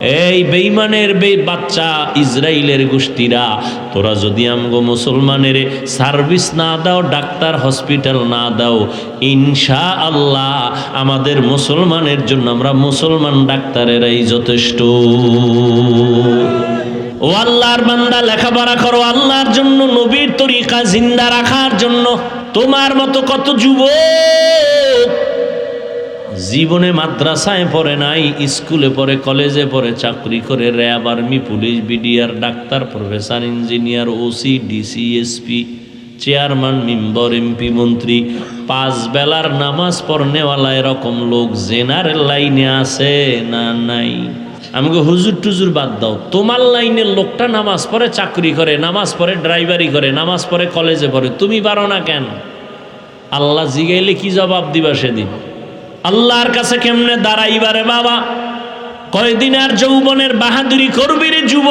এই বেইমানের বে বাচ্চা ইসরায়েলের গোষ্ঠীরা, তোরা যদি আমগো মুসলমানের সার্ভিস না দাও, ডাক্তার, হসপিটাল না দাও ইনশা আল্লাহ আমাদের মুসলমানের জন্য আমরা মুসলমান ডাক্তারেরাই যথেষ্ট। ও আল্লাহর বান্দা, লেখাপড়া করো আল্লাহর জন্য, নবীর তরিকা জিন্দা রাখার জন্য। তোমার মতো কত যুবক জীবনে মাদ্রাসায় পড়ে নাই, স্কুলে পড়ে, কলেজে পড়ে, চাকরি করে RAB army, police, BDR, doctor, professor, engineer, OC, DC, SP, chairman, member, MP, মন্ত্রী, পাঁচ বেলার নামাজ পড়নেওয়ালা এরকম লোক জেনারেল লাইনে আছে না নাই? আমাকে হুজুর টুজুর বাদ দাও। তোমার লাইনের লোকটা নামাজ পড়ে, চাকরি করে, নামাজ পড়ে, ড্রাইভারি করে, নামাজ পড়ে, কলেজে পড়ে, তুমি পারো না কেন? আল্লাহ জিগাইলে কি জবাব দিবা সেদিন? আল্লাহর কাছে কেমনে দাঁড়াইবারে বাবা? কয়দিন আর যৌবনের বাহাদুরি করবি রে যুব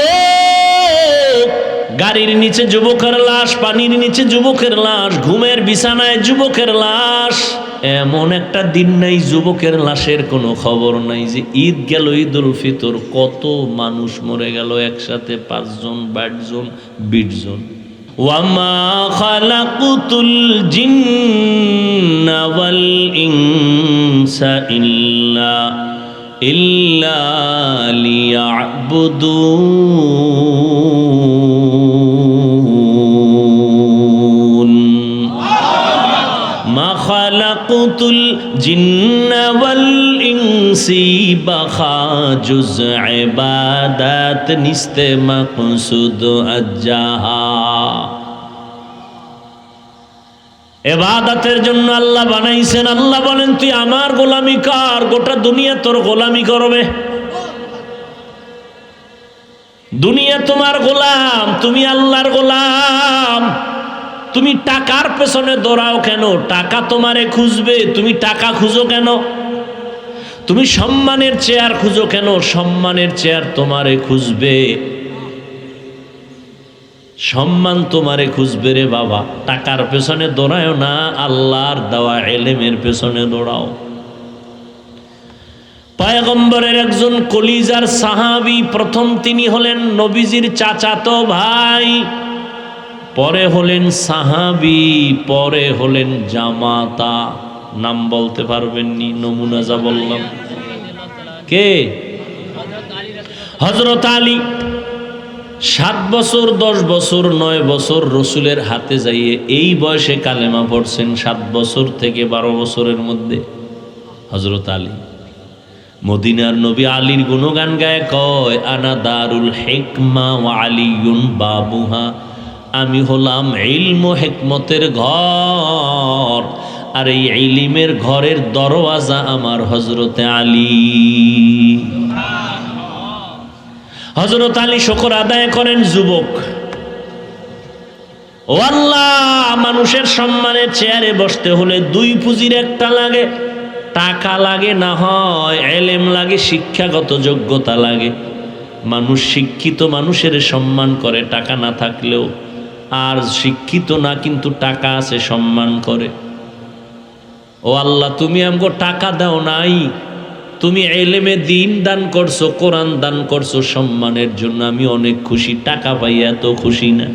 গাড়ির নিচে যুবকের লাশ, পানির নিচে যুবকের লাশ, ঘুমের বিছানায় যুবকের লাশ। এমন একটা দিন নাই, যুবকের লাশের কোনো খবর নাই যে ঈদ গেল ঈদ উল ফিতর। কত মানুষ মরে গেল, একসাথে পাঁচজন জন বিশ জন وما خلقت الجن والإنس إلا إلا ليعبدون খালাকতুল জিন্নাওয়াল ইনসি বাখা জুজ ইবাদাত নিস্তে মাকসুদ আজ্জাহা এবাদাতের জন্য আল্লাহ বানাইছেন। আল্লাহ বলেন, তুই আমার গোলামি কর, গোটা দুনিয়া তোর গোলামি করবে। দুনিয়া তোমার গোলাম, তুমি আল্লাহর গোলাম। তুমি টাকার পেছনে দৌড়াও কেন? টাকা তোমারে খুঁজবে, তুমি টাকা খুঁজো কেন? তুমি সম্মানের চেয়ার খুঁজো কেন? সম্মানের চেয়ার তোমারে খুঁজবে। সম্মান তোমারে খুঁজবে রে বাবা। টাকার পেছনে দৌড়ায় না, আল্লাহর দেওয়া এলেমের পেছনে দৌড়াও। পায়গম্বরের একজন কলিজার সাহাবি, প্রথম তিনি হলেন নবীজির চাচাতো ভাই। পরে হলেন সাহাবি, পরে হলেন জামাতা। নাম বলতে পারবেননি নমুনা যা বললাম। কে? হজরত আলী। সাত বছর, দশ বছর, নয় বছর রসুলের হাতে যাইয়ে এই বয়সে কালেমা পড়ছেন সাত বছর থেকে বারো বছরের মধ্যে। হজরত আলী। মদিনার নবী আলীর গুণগান গায়ে কয়, আনা দারুল হেকমা আলিউন বাবুহা। আমি হলাম ইলম হেকমতের ঘর। আর এই ইলিমের ঘরের দরওয়াজা আমার হজরতে আলী। হজরত আলী শকর আদায় করেন যুবক। মানুষের সম্মানের চেয়ারে বসতে হলে দুই পুঁজির একটা লাগে, টাকা লাগে না হয়, এলেম লাগে, শিক্ষাগত যোগ্যতা লাগে। মানুষ শিক্ষিত মানুষের সম্মান করে, টাকা না থাকলেও আর শিক্ষিত না কিন্তু টাকা আছে সম্মান করে। ও আল্লাহ, তুমি আমাকে টাকা দাও নাই। তুমি এলেমে দিন দান করছ, কোরআন দান করছ সম্মানের জন্য। আমি অনেক খুশি, টাকা পাই, এত খুশি না।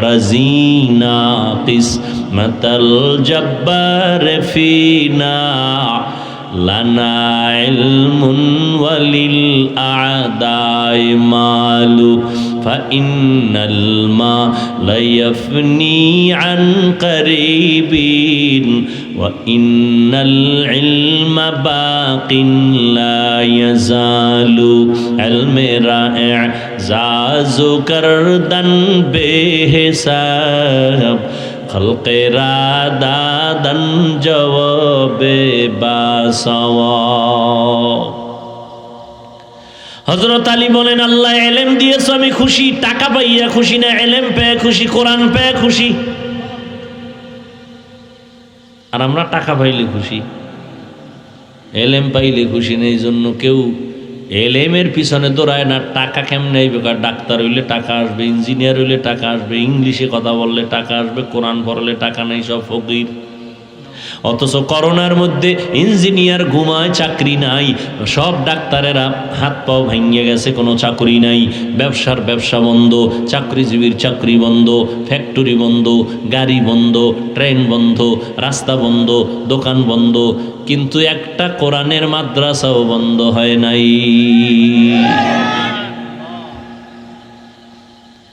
রাজিনা জব্বার আদাই মালু فإن المال يفني عن قريب وإن العلم باق لا يزال. علم رائع زاز کردن بے حساب خلق را دادن جواب باسواب হজরত আলী বলেন, আল্লাহ এলেম দিয়েছ, আমি খুশি। টাকা পাইয়া খুশি না, এলেম পেয়ে খুশি, কোরআন পেয়ে খুশি। আর আমরা টাকা পাইলে খুশি। এলেম পাইলে খুশি না এই জন্য কেউ এলেমের পিছনে দৌড়ায় না। টাকা কেমনে আইবে? কার ডাক্তার হইলে টাকা আসবে, ইঞ্জিনিয়ার হইলে টাকা আসবে, ইংলিশে কথা বললে টাকা আসবে, কোরআন পড়লে টাকা নেই, সব ফকির। অথচ করোনার মধ্যে ইঞ্জিনিয়ার ঘুমায়, চাকরি নাই, সব ডাক্তারেরা হাত পাও ভেঙে গেছে, কোনো চাকরি নাই, ব্যবসার ব্যবসা বন্ধ, চাকরিজীবীর চাকরি বন্ধ ফ্যাক্টরি বন্ধ, গাড়ি বন্ধ ট্রেন বন্ধ, রাস্তা বন্ধ, দোকান বন্ধ, কিন্তু একটা কোরআনের মাদ্রাসাও বন্ধ হয় নাই।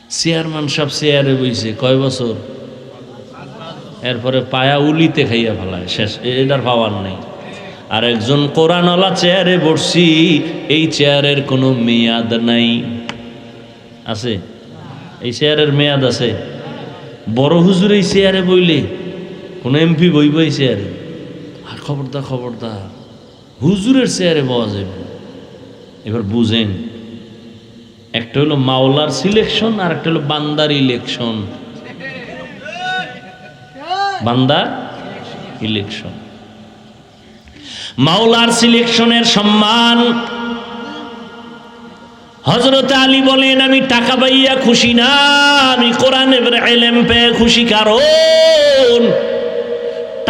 চেয়ারম্যান সব চেয়ারে বইছে, কয় বছর? এরপরে পায়া উলিতে খাইয়া ফেলায়, শেষ। এটার পাওয়ার নেই। আর একজন কোরআনওয়ালা চেয়ারে বসছি, এই চেয়ারের কোনো মেয়াদ নাই। আছে? এই চেয়ারের মেয়াদ আছে। বড় হুজুর এই চেয়ারে বইলে, কোনো এমপি বইব এই চেয়ারে? আর খবরদার খবরদার, হুজুরের চেয়ারে পাওয়া যাবে এবার বুঝেন, একটা হলো মাওলার সিলেকশন আর একটা হলো বান্দার ইলেকশন বান্দা ইলেকশন মাওলার সিলেকশনের সম্মান। হজরত আলী বলেন, আমি টাকা পাইয়া খুশি না, আমি কোরআনের এলেম পেয়ে খুশি কারণ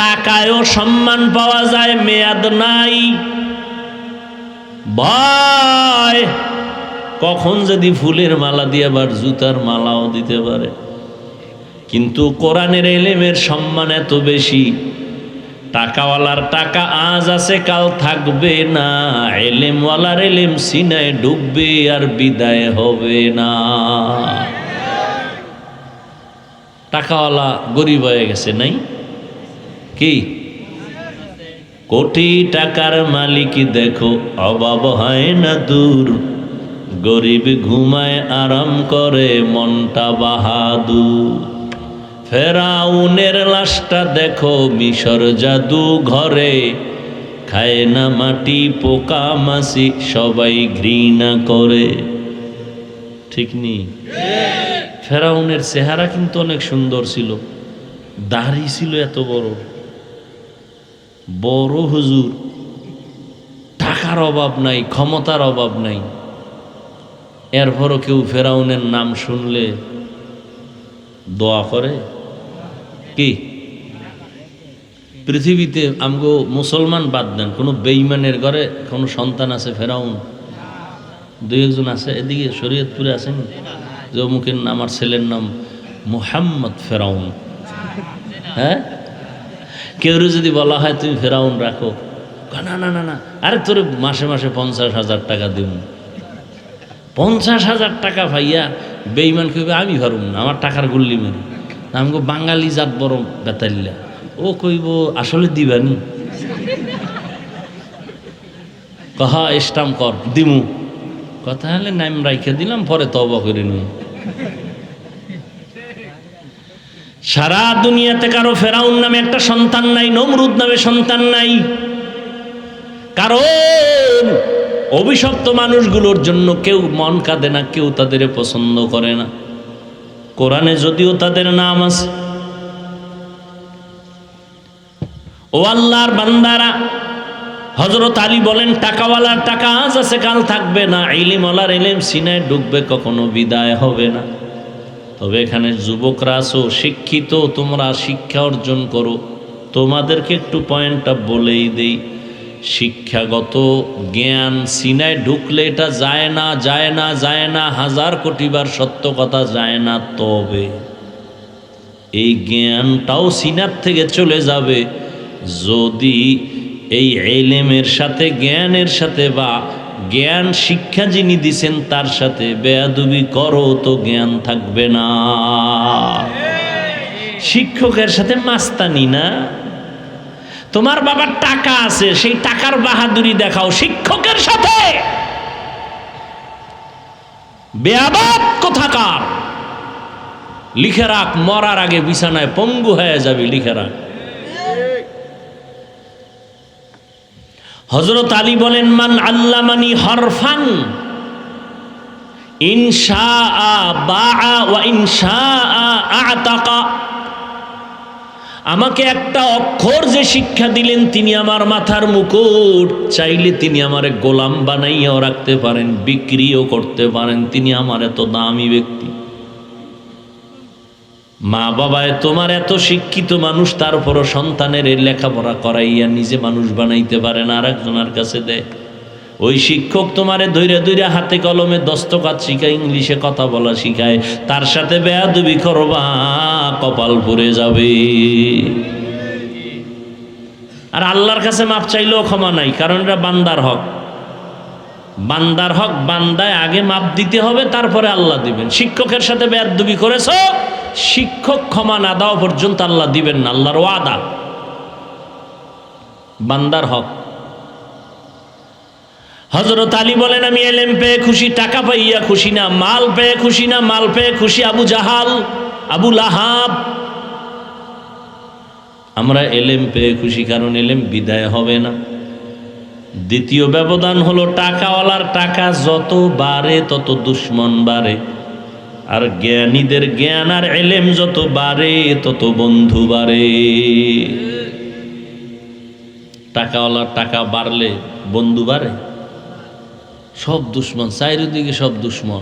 টাকায়ও সম্মান পাওয়া যায়, মেয়াদ নাই। ভয়, কখন যদি ফুলের মালা দিয়ে আবার জুতার মালাও দিতে পারে? কিন্তু কোরআনের এলেমের সম্মান এত বেশি। টাকাওয়ালার টাকা আজ আছে, কাল থাকবে না। এলেমওয়ালার এলেম সিনায় ডুববে আর বিদায় হবে না। টাকাওয়ালা গরিব হয়ে গেছে, নাই? কি? কোটি টাকার মালিক দেখো, অভাব হয় না দূর। গরিব ঘুমায়, আরাম করে, মনটা বাহাদুর। ফেরাউনের লাশটা দেখো, মিশর জাদু ঘরে। খায় না মাটি, পোকা মাসি সবাই ঘৃণা করে। ঠিক নেই ফেরাউনের চেহারা কিন্তু অনেক সুন্দর ছিল। দাড়ি ছিল এত বড়। বড় হুজুর। টাকার অভাব নাই, ক্ষমতার অভাব নাই। এরপরও কেউ ফেরাউনের নাম শুনলে দোয়া করে? কি? পৃথিবীতে আমগো মুসলমান বাদ দেন, কোনো বেইমানের ঘরে কোনো সন্তান আছে, ফেরাউন, দুই একজন আছে, এদিকে শরীয়তপুরে আছেন? যে আমার ছেলের নাম মুহাম্মদ ফেরাউন। হ্যাঁ? কেউ যদি বলা হয়, তুমি ফেরাউন রাখো। না না না না, আরে তোর মাসে মাসে পঞ্চাশ হাজার টাকা দিব পঞ্চাশ হাজার টাকা ভাইয়া বেইমান কইবে, আমি পারুম না, আমার টাকার গুল্লি মেরে। আমাকে বাঙালি জাত বড় বেতাল্লা। ও কইব, আসলে দিবানি? কহা স্টাম কর, দিমু। কথা হলে নাম রাইখে দিলাম, পরে তবা করে নি সারা দুনিয়াতে কারও ফেরাউন নামে একটা সন্তান নাই, নমরুদ নামে সন্তান নাই। কারণ অভিশপ্ত মানুষগুলোর জন্য কেউ মন কাঁদে না, কেউ তাদের পছন্দ করে না। কোরআনে যদিও তাদের নাম আছে। ও আল্লাহর বান্দারা হজরত আলী বলেন, টাকাওয়ালার টাকা আজ আছে, কাল থাকবে না। ইলিমওয়ালার এলেম সিনায় ডুববে, কখনো বিদায় হবে না। তবে এখানে যুবকরা আছো, শিক্ষিত, তোমরা শিক্ষা অর্জন করো। তোমাদেরকে একটু পয়েন্টটা বলেই দেই। শিক্ষাগত জ্ঞান সিনায় ঢুকলে এটা যায় না যায় না যায় না, হাজার কোটিবার সত্য কথা যায় না, তবে এই জ্ঞানটাও সিনার থেকে চলে যাবে। যদি এই এলেমের সাথে, জ্ঞানের সাথে বা জ্ঞান শিক্ষা যিনি দিছেন তার সাথে বেয়াদুবি করো, তো জ্ঞান থাকবে না। শিক্ষকের সাথে মাস্তানি না। তোমার বাবার টাকা আছে, সেই টাকার বাহাদুরি দেখাও শিক্ষকের সাথে। বেয়াবাদ কোথাকার? লিখে রাখ, মরার আগে বিছানায় পঙ্গু হয়ে যাবে, লিখে রাখ। হজরত আলী বলেন, মান আল্লামানি হরফান ইনশা আ বা ইনশা আ আতাকা। আমাকে একটা অক্ষর যে শিক্ষা দিলেন, তিনি আমার মাথার মুকুট। চাইলে তিনি আমারে গোলাম বানাইয়াও রাখতে পারেন, বিক্রিও করতে পারেন। তিনি আমার এত দামি ব্যক্তি। মা বাবায় তোমার এত শিক্ষিত মানুষ, তারপরও সন্তানের লেখাপড়া করাইয়া নিজে মানুষ বানাইতে পারেন আর একজনের কাছে দেয় ওই শিক্ষক তোমারে ধৈর্য ধৈর্য হাতে কলমে দস্তকাত শিখায়, ইংলিশে কথা বলা শিখায়। তার সাথে বেয়াদবি করবা, কপাল পরে যাবে। আর আল্লাহর কাছে মাপ চাইলেও ক্ষমা নাই, কারণ এটা বান্দার হক। বান্দার হক, বান্দায় আগে মাপ দিতে হবে, তারপরে আল্লাহ দিবেন। শিক্ষকের সাথে বেয়াদবি করেছ, শিক্ষক ক্ষমা না দেওয়া পর্যন্ত আল্লাহ দিবেন না, আল্লাহর ওয়াদা। বান্দার হক। হজরত আলী বলেন, আমি এলেম পেয়ে খুশি, টাকা পাইয়া খুশি না, মাল পেয়ে খুশি না, মাল পেয়ে খুশি আবু জাহাল, আবু লাহাব। আমরা এলেম পেয়ে খুশি কারণ এলেম বিদায় হবে না। দ্বিতীয় ব্যবধান হলো টাকাওয়ালার টাকা যত বাড়ে, তত দুশ্মন বাড়ে। আর জ্ঞানীদের জ্ঞান আর এলেম যত বাড়ে, তত বন্ধু বাড়ে। টাকাওয়ালার টাকা বাড়লে বন্ধু বাড়ে? সব দুশ্মন, চারিদিকে সব দুশ্মন।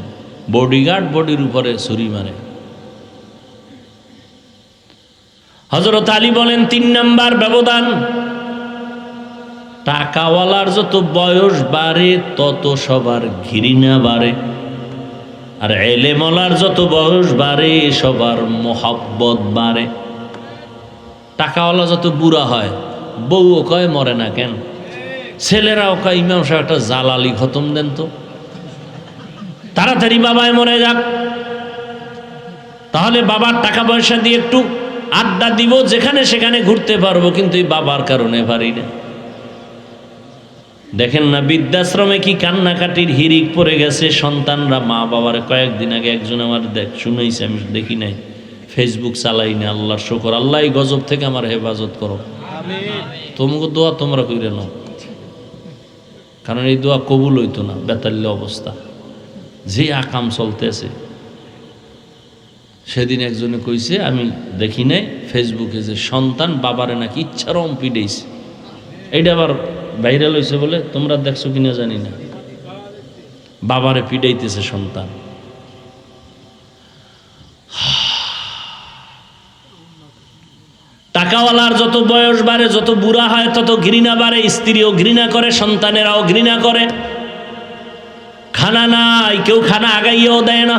বডিগার্ড বডির উপরে ছুরি মারে। হজরত আলী বলেন, তিন নাম্বার ব্যবধান। টাকাওয়ালার যত বয়স বাড়ে, তত সবার ঘৃণা বাড়ে। আর এলেমলার যত বয়স বাড়ে, সবার মোহাব্বত বাড়ে। টাকাওয়ালা যত বুড়া হয়, বউও কয়, মরে না কেন? ছেলেরাও কয় ইমাম সাহেব একটা জালালি খতম দেন তো। তাড়াতাড়ি বাবায় মরে যাক। তাহলে বাবার টাকা পয়সা দিয়ে একটু আড্ডা দিব যেখানে সেখানে ঘুরতে পারব কিন্তু এই বাবার কারণে পারি না। দেখেন না বৃদ্ধাশ্রমে কি কান্নাকাটির হিরিক পড়ে গেছে সন্তানরা মা বাবার কয়েকদিন আগে একজন আমার দেখ শুনেছি আমি দেখি নাই। ফেসবুক চালাই না আল্লাহর শকর আল্লাহ গজব থেকে আমার হেফাজত করো। তোমাকে দোয়া তোমরা কইরে নাও। কারণ এই দোয়া কবুল হইতো না বেতাল্য অবস্থা। যে আকাম চলতেছে। সেদিন একজনে কইছে, আমি দেখি নাই ফেসবুকে যে সন্তান বাবারে নাকি ইচ্ছারম পিডেইছে এইটা আবার ভাইরাল হয়েছে বলে তোমরা দেখছ কিনা জানি না। বাবারে পিডাইতেছে সন্তান। টাকাওয়ালার যত বয়স বাড়ে, যত বুড়া হয়, তত ঘৃণা বাড়ে। স্ত্রীও ঘৃণা করে, সন্তানেরাও ঘৃণা করে। খানা নাই, কেউ খানা আগাইয়েও দেয় না।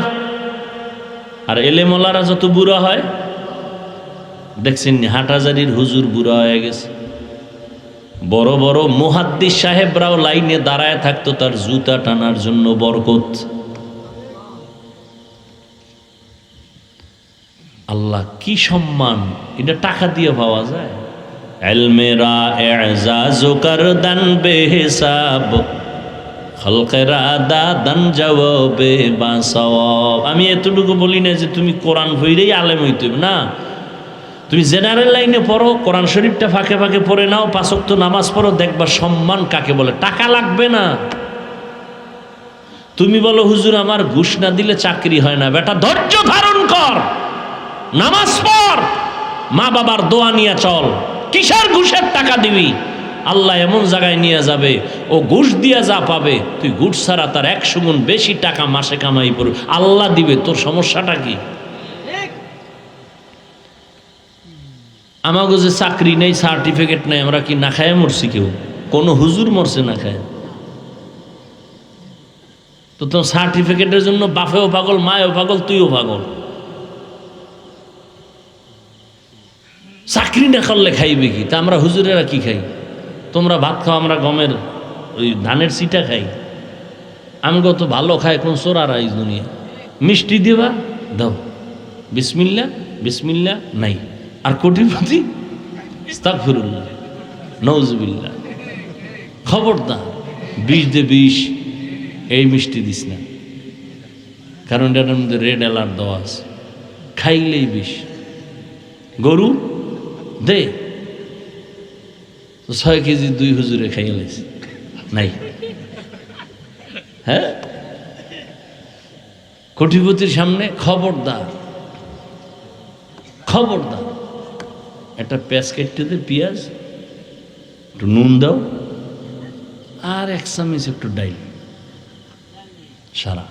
আর এলেমলারা যত বুড়া হয়, দেখছেন হাটাজারির হুজুর বুড়া হয়ে গেছে। বড় বড় মুহাদ্দিস সাহেবরাও লাইনে দাঁড়ায় থাকতো, তার জুতা টানার জন্য বরকত। আল্লাহ কি সম্মান? এটা টাকা দিয়ে পাওয়া যায়। দাদান জবাবে বাসওয়াব আমি এতটুকু বলি না যে তুমি কোরআন ভইরেই আলেম হইতে না। তুমি জেনারেল লাইনে পড়ো, কোরআন শরীফটা ফাঁকে ফাঁকে পড়ে নাও পাঁচক্ত নামাজ পড়ো, দেখবা সম্মান কাকে বলে? টাকা লাগবে না। তুমি বলো, হুজুর, আমার ঘুষ না দিলে চাকরি হয় না। বেটা, ধৈর্য ধারণ কর। নামাজ পড়। মা বাবার দোয়া নিয়ে চল। কিসের ঘুষের টাকা দিবি? আল্লাহ এমন জায়গায় নিয়ে যাবে, ও ঘুষ দিয়ে যা পাবে, তুই ঘুষ ছাড়া তার একশো গুণ বেশি টাকা মাসে কামাই পড়বে আল্লাহ দিবে, তোর সমস্যাটা কি? আমাকে যে চাকরি নেই সার্টিফিকেট নেই, আমরা কি না খায় মরছি কেউ? কোনো হুজুর মরছে না খায়? তো তোর সার্টিফিকেটের জন্য বাপেও পাগল, মায়েও পাগল, তুইও পাগল। চাকরি না করলে খাইবে কি? তা আমরা হুজুরেরা কি খাই? তোমরা ভাত খাও, আমরা গমের ওই ধানের সিটা খাই। আমি কত ভালো খাই কোন সোরারা এই দুনিয়া। মিষ্টি দেবা, দাও। বিসমিল্লা বিসমিল্লা, নাই। আর কোটিপতি, ইস্তাগফিরুল্লাহ, নওজুবিল্লাহ। খবরদার বিষ দে বিষ এই মিষ্টি দিস না। কারণ এটার মধ্যে রেড অ্যালার্ট দেওয়া আছে। খাইলেই বিষ। গরু দে। ছয় কেজি দুই হুজুরে খাইয়ে লাইছে। নাই। হ্যাঁ? কোটিপতির সামনে খবরদার। খবরদার। একটা পেঁয়াজ কেটে দে, পেঁয়াজ। একটু নুন দাও। আর এক চামচ একটু ডাইল। সারা।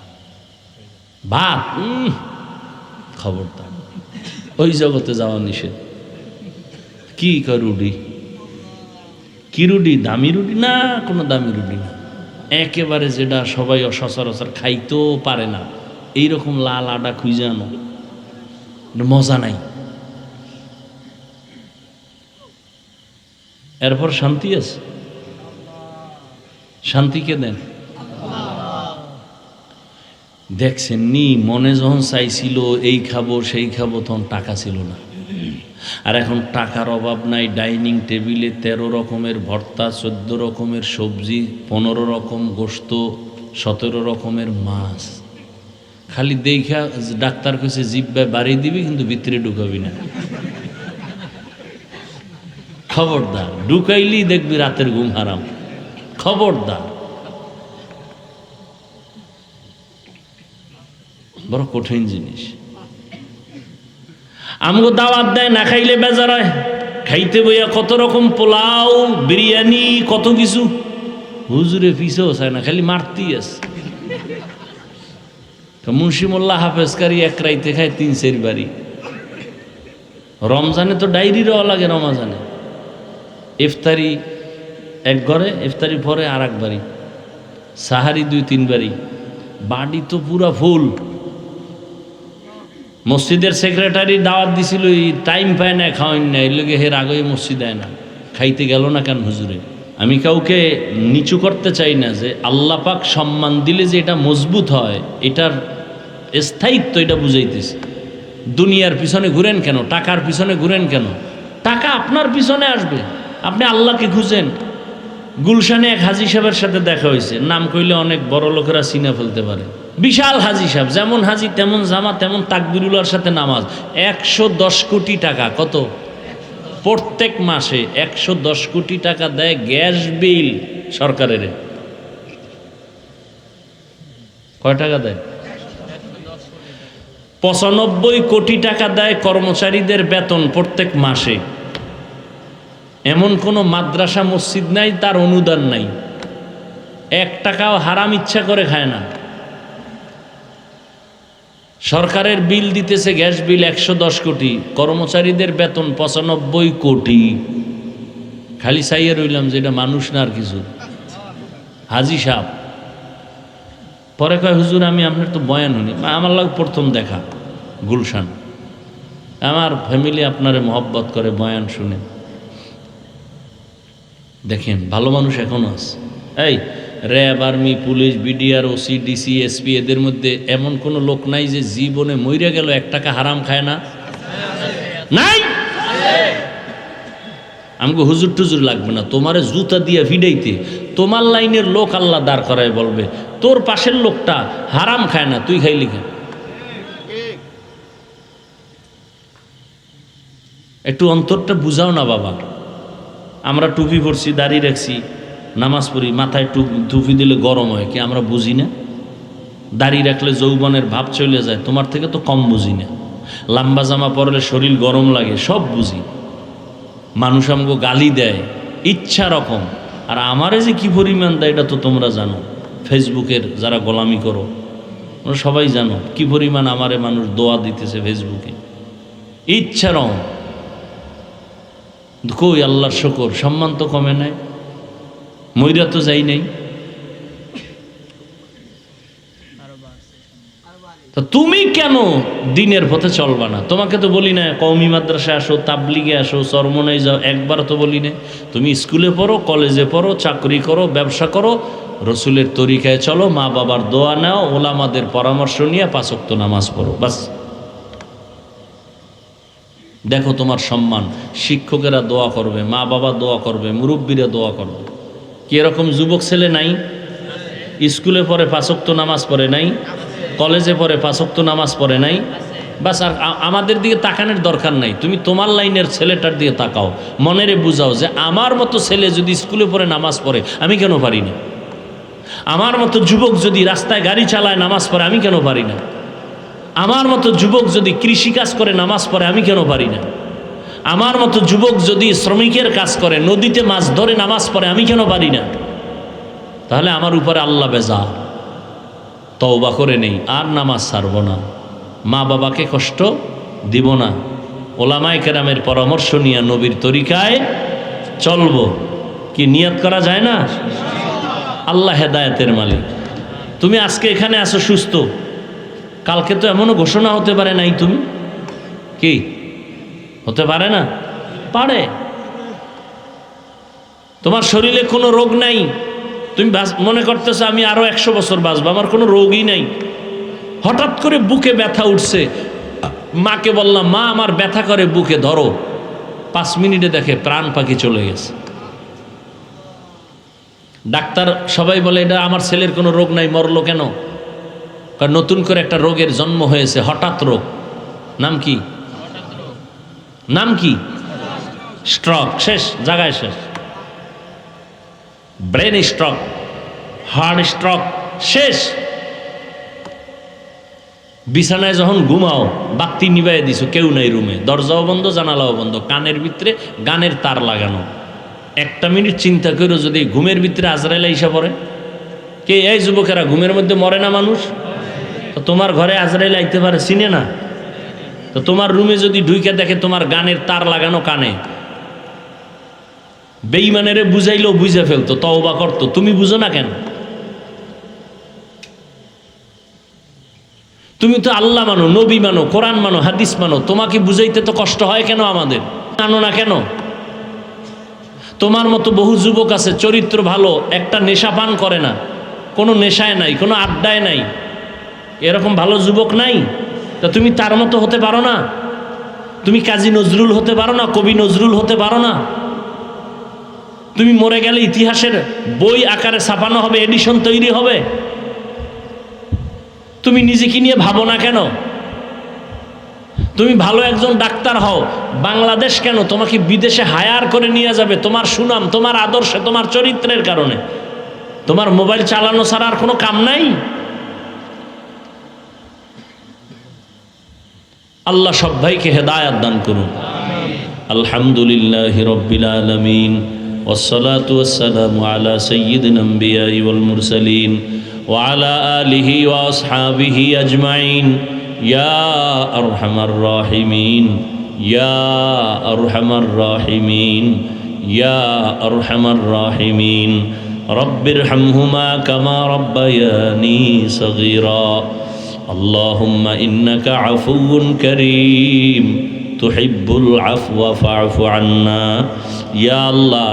ভাত খবরদার। ওই জগতে যাওয়া নিষেধ। কি রুডি কি রুডি দামি রুডি না, কোনো দামি রুডি না। একেবারে যেটা সবাই সচরাচর খাইতেও পারে না। এইরকম লাল আডা খুঁজে আনো। মজা নাই। এরপর শান্তি আছে? শান্তিকে দেন? দেখছেন নি মনে যখন চাইছিল, এই খাব, সেই খাব, তখন টাকা ছিল না। আর এখন টাকার অভাব নাই, ডাইনিং টেবিলে তেরো রকমের ভর্তা, চোদ্দ রকমের সবজি, পনেরো রকম গোস্ত সতেরো রকমের মাছ। খালি দেখা ডাক্তার কাছে জিব্বায় বাড়িয়ে দিবি কিন্তু ভিতরে ঢুকাবি না। খবরদার ঢুকাইলি দেখবি রাতের ঘুম হারাম। খবরদার। বড় কঠিন জিনিস। আমগো দাওয়াত দেয়, না খাইলে বেজার হয়। খাইতে বইয়া কত রকম পোলাও, বিরিয়ানি, কত কিছু। হুজুরে পিছেও চায় না, খালি মারতেই আছে। তো মুন্সি মোল্লা হাফেজকারি এক রাইতে খায় তিন সের বাড়ি। রমজানে তো ডায়েরি রওয়া লাগে রমাজানে। ইফতারি এক ঘরে, ইফতারি পরে আর এক বাড়ি। সাহারি দুই, তিন বাড়ি। বাড়ি তো পুরা ফুল। মসজিদের সেক্রেটারি দাওয়াত দিছিল টাইম পায় না খাওয়াই না। এর লোকে হের আগে মসজিদ দেয় না খাইতে গেল না কেন হুজুরে? আমি কাউকে নিচু করতে চাই না যে আল্লাহ পাক সম্মান দিলে যে এটা মজবুত হয়, এটার স্থায়িত্ব এটা বুঝাইতেছে। দুনিয়ার পিছনে ঘুরেন কেন? টাকার পিছনে ঘুরেন কেন? টাকা আপনার পিছনে আসবে। আপনি আল্লাহকে খুঁজেন। গুলশানে এক হাজি সাহেবের সাথে দেখা হয়েছে। নাম কইলে অনেক বড় লোকেরা চিনে ফেলতে পারে। বিশাল হাজি সাহেব, যেমন হাজি, তেমন জামা তেমন তাকবিরুলার সাথে নামাজ। একশো দশ কোটি টাকা, কত? প্রত্যেক মাসে একশো দশ কোটি টাকা দেয় গ্যাস বিল সরকারের। কয় টাকা দেয়? পঁচানব্বই কোটি টাকা দেয় কর্মচারীদের বেতন প্রত্যেক মাসে। এমন কোনো মাদ্রাসা, মসজিদ নাই, তার অনুদান নাই। এক টাকাও হারাম ইচ্ছা করে খায় না। সরকারের বিল দিতেছে গ্যাস বিল একশো দশ কোটি, কর্মচারীদের বেতন পঁচানব্বই কোটি। খালি চাইয়ে রইলাম যে এটা মানুষ না আর কিছু। হাজি সাহ পরে কয়, হুজুর, আমি আপনার তো বয়ান হইনি। আমার লাগ প্রথম দেখা, গুলশান। আমার ফ্যামিলি আপনারে মহব্বত করে বয়ান শুনে। দেখেন, ভালো মানুষ এখনও আছে। এই RAB, army, police, BDR OC DC SP, এদের মধ্যে এমন কোনো লোক নাই যে জীবনে মইরে গেল, এক টাকা হারাম খায় না। নাই? আমাকে হুজুর টুজুর লাগবে না। তোমারে জুতা দিয়ে ভিডাইতে, তোমার লাইনের লোক আল্লাহ দাঁড় করায় বলবে, তোর পাশের লোকটা হারাম খায় না, তুই খাইলি খা একটু অন্তরটা বুঝাও না বাবা। আমরা টুপি পরছি দাঁড়িয়ে রাখছি নামাজ পড়ি, মাথায় টুপ, টুপি দিলে গরম হয়, কি আমরা বুঝি না? দাড়ি রাখলে যৌবনের ভাব চলে যায়, তোমার থেকে তো কম বুঝি না। লম্বা জামা পরলে শরীর গরম লাগে, সব বুঝি। মানুষ আমাকে গালি দেয়, ইচ্ছা রকম। আর আমারে যে কি পরিমাণ দেয়, এটা তো তোমরা জানো। ফেসবুকের যারা গোলামি করো সবাই জানো কি পরিমাণ আমারে মানুষ দোয়া দিতেছে ফেসবুকে। ইচ্ছা রকম। কই আল্লাহর শকর, সম্মান তো কমে নাই। ময়রা তো যাই নাই। তুমি কেন দিনের পথে চলবা না? তোমাকে তো বলি না কৌমি মাদ্রাসায় আসো, তাবলিগে আসো চরমনাই যাও, একবার তো বলি না। তুমি স্কুলে পড়ো, কলেজে পড়ো, চাকরি করো, ব্যবসা করো, রসুলের তরিকায় চলো মা বাবার দোয়া নাও, ওলামাদের পরামর্শ নিয়ে পাঁচক্ত নামাজ পড়ো, বাস। দেখো তোমার সম্মান। শিক্ষকেরা দোয়া করবে মা বাবা দোয়া করবে, মুরব্বীরা দোয়া করবে। কি এরকম যুবক ছেলে নাই? স্কুলে পড়ে পাঁচক্ত নামাজ পড়ে নাই, কলেজে পড়ে পাঁচক্ত নামাজ পড়ে নাই। বাস আর আমাদের দিকে তাকানোর দরকার নাই। তুমি তোমার লাইনের ছেলেটার দিকে তাকাও। মনেরে বুঝাও যে আমার মতো ছেলে যদি স্কুলে পড়ে নামাজ পড়ে, আমি কেন পারি না? আমার মতো যুবক যদি রাস্তায় গাড়ি চালায় নামাজ পড়ে, আমি কেন পারি না? আমার মতো যুবক যদি কৃষিকাজ করে নামাজ পড়ে, আমি কেন পারি না? আমার মতো যুবক যদি শ্রমিকের কাজ করে, নদীতে মাছ ধরে নামাজ পড়ে, আমি কেন পারি না? তাহলে আমার উপরে আল্লাহ বেজা তওবা করে নেই, আর নামাজ ছাড়ব না। মা বাবাকে কষ্ট দিব না। ওলামাই কেরামের পরামর্শ নিয়ে নবীর তরিকায় চলবো। কি নিয়ত করা যায় না? আল্লাহ হেদায়তের মালিক। তুমি আজকে এখানে আসো সুস্থ। কালকে তো এমনও ঘোষণা হতে পারে নাই তুমি। কি? হতে পারে না? পারে। তোমার শরীরে কোনো রোগ নাই? তুমি মনে করতেছো আমি আরও একশো বছর বাঁচবো, আমার কোনো রোগই নাই। হঠাৎ করে বুকে ব্যথা উঠছে। মাকে বললাম, মা, আমার ব্যথা করে, বুকে ধরো। পাঁচ মিনিটে দেখে প্রাণ পাখি চলে গেছে। ডাক্তার সবাই বলে, এটা আমার ছেলের কোনো রোগ নাই, মরলো কেন? কারণ নতুন করে একটা রোগের জন্ম হয়েছে, হঠাৎ রোগ। নাম কি? নাম কি? স্ট্রক শেষ, জায়গায় শেষ। ব্রেন স্ট্রক হার্ট স্ট্রক শেষ। বিছানায় যখন ঘুমাও, বাতি নিবাই দিছো, কেউ নাই রুমে দরজাও বন্ধ, জানালাও বন্ধ, কানের ভিতরে গানের তার লাগানো। একটা মিনিট চিন্তা করো যদি ঘুমের ভিতরে আজরাইলা ইসা পড়ে। কে, এই যুবকেরা ঘুমের মধ্যে মরে না মানুষ? তোমার ঘরে আজরাইল আইতে পারে, চিনে না? তো তোমার রুমে যদি ঢুইকে দেখে তোমার গানের তার লাগানো কানে বেইমানেরে বুঝাইলেও বুঝে ফেলতো, তওবা করতো। তুমি বুঝো না কেন? তুমি তো আল্লাহ মানো, নবী মানো, কোরআন মানো, হাদিস মানো, তোমাকে বুঝাইতে তো কষ্ট হয় কেন আমাদের? জানো না কেন? তোমার মতো বহু যুবক আছে, চরিত্র ভালো, একটা নেশা পান করে না, কোনো নেশায় নাই, কোনো আড্ডায় নাই। এরকম ভালো যুবক নাই? তা তুমি তার মতো হতে পারো না। তুমি কাজী নজরুল হতে পারো না, কবি নজরুল হতে পারো না। তুমি মরে গেলে ইতিহাসের বই আকারে ছাপানো হবে, এডিশন তৈরি হবে। তুমি নিজেকে নিয়ে ভাবো না কেন? তুমি ভালো একজন ডাক্তার হও, বাংলাদেশ কেন তোমাকে বিদেশে হায়ার করে নিয়ে যাবে? তোমার সুনাম, তোমার আদর্শে, তোমার চরিত্রের কারণে। তোমার মোবাইল চালানো ছাড়া আর কোনো কাম নাই? আল্লাহ সব ভাইকে হেদায়াত দান করুন আলহামদুলিল্লাহ রব্বিল আলমিন والصلاة والسلام على سيد الأنبياء والمرسلين وعلى آله وأصحابه أجمعين يا أرحم الراحمين يا أرحم الراحمين يا أرحم الراحمين رب ارحمهما كما ربياني صغيرا اللهم إنك عفو كريم তুহিব্বুল আফওয়া ফাফু আন্না ইয়া আল্লাহ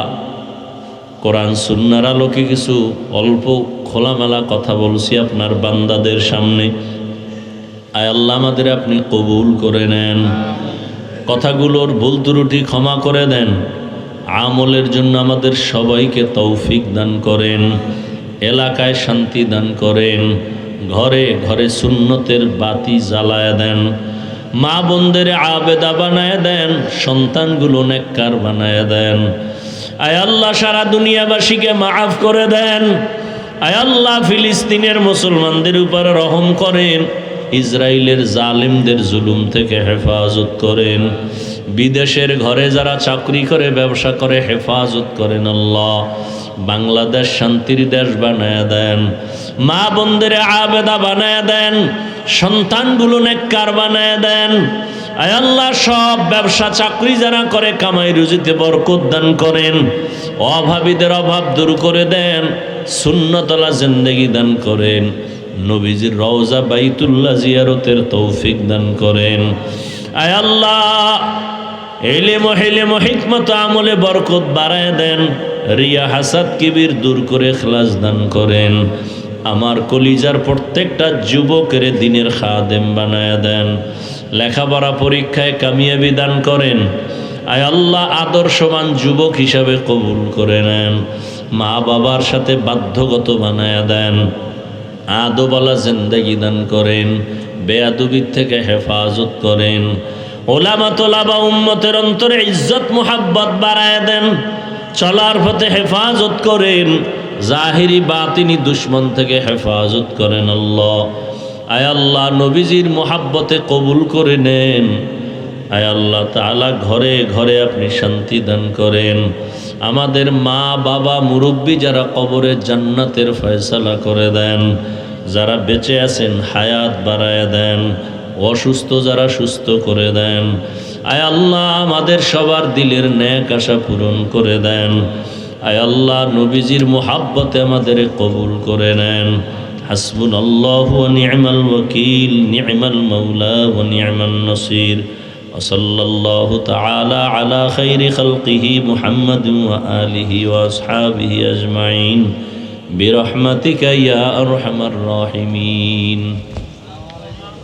কোরআন সুন্নার আলোকে কিছু অল্প খোলামেলা কথা বলছি আপনার বান্দাদের সামনে আয় আল্লাহ আমাদের আপনি কবুল করে নেন কথাগুলোর ভুল ত্রুটি ক্ষমা করে দেন আমলের জন্য আমাদের সবাইকে তৌফিক দান করেন এলাকায় শান্তি দান করেন ঘরে ঘরে সুন্নতের বাতি জ্বালায় দেন। মা বোনদের আবেদা বানায় দেন, সন্তানগুলো নেককার বানায় দেন। আয় আল্লাহ, সারা দুনিয়াবাসীকে মাফ করে দেন। আয় আল্লাহ, ফিলিস্তিনের মুসলমানদের উপর রহম করেন। ইসরায়েলের জালিমদের জুলুম থেকে হেফাজত করেন। বিদেশের ঘরে যারা চাকরি করে, ব্যবসা করে, হেফাজত করেন আল্লাহ। বাংলাদেশ শান্তির দেশ বানায় দেন। মা বোনদের আবেদা বানায় দেন, সন্তানগুলো নেককার বানায় দেন। আয় আল্লাহ, সব ব্যবসা চাকরি যারা করে, কামাই রুজিতে বরকত দান করেন। অভাবীদের অভাব দূর করে দেন শূন্যতলা জিন্দগি দান করেন। নবীজির রওজা বাইতুল্লাহ জিয়ারতের তৌফিক দান করেন। আয় আল্লাহ মহেলে মহিকমত আমলে বরকত বাড়ায় দেন, রিয়া হাসাদ কিবির দূর করে খ্লাস দান করেন। আমার কলিজার প্রত্যেকটা যুবকের দিনের খাদেম বানায় দেন। লেখাপড়া পরীক্ষায় কামিয়াবি দান করেন। আয় আল্লাহ আদর্শবান যুবক হিসাবে কবুল করে নেন। মা বাবার সাথে বাধ্যগত বানায় দেন। আদোবালা জিন্দাগি দান করেন। বেয়াদুবির থেকে হেফাজত করেন। ওলামা তোলাবা উম্মতের অন্তরে ইজ্জত, মোহাব্বত বাড়ায় দেন। চলার পথে হেফাজত করেন। জাহিরি বাতিনি দুশ্মন থেকে হেফাজত করেন আল্লাহ। আয় আল্লাহ, নবীজির মোহাব্বতে কবুল করে নেন। আয় আল্লাহ তালা ঘরে ঘরে আপনি শান্তি দান করেন। আমাদের মা, বাবা, মুরব্বী যারা কবরে জান্নাতের ফয়সালা করে দেন, যারা বেঁচে আছেন, হায়াত বাড়ায় দেন, অসুস্থ যারা সুস্থ করে দেন, আয় আল্লাহ আমাদের সবার দিলের ন্যাক আশা পূরণ করে দেন। আয় আল্লাহ নবীজির মোহাব্বতে আমাদের কবুল করে নেন হাসবুন আল্লাহ নিয়মাল ওকিল নিয়মাল মৌলা ও নিয়মাল নসির وصلى الله تعالى على خير خلقه محمد وآله وأصحابه أجمعين برحمتك يا أرحم الراحمين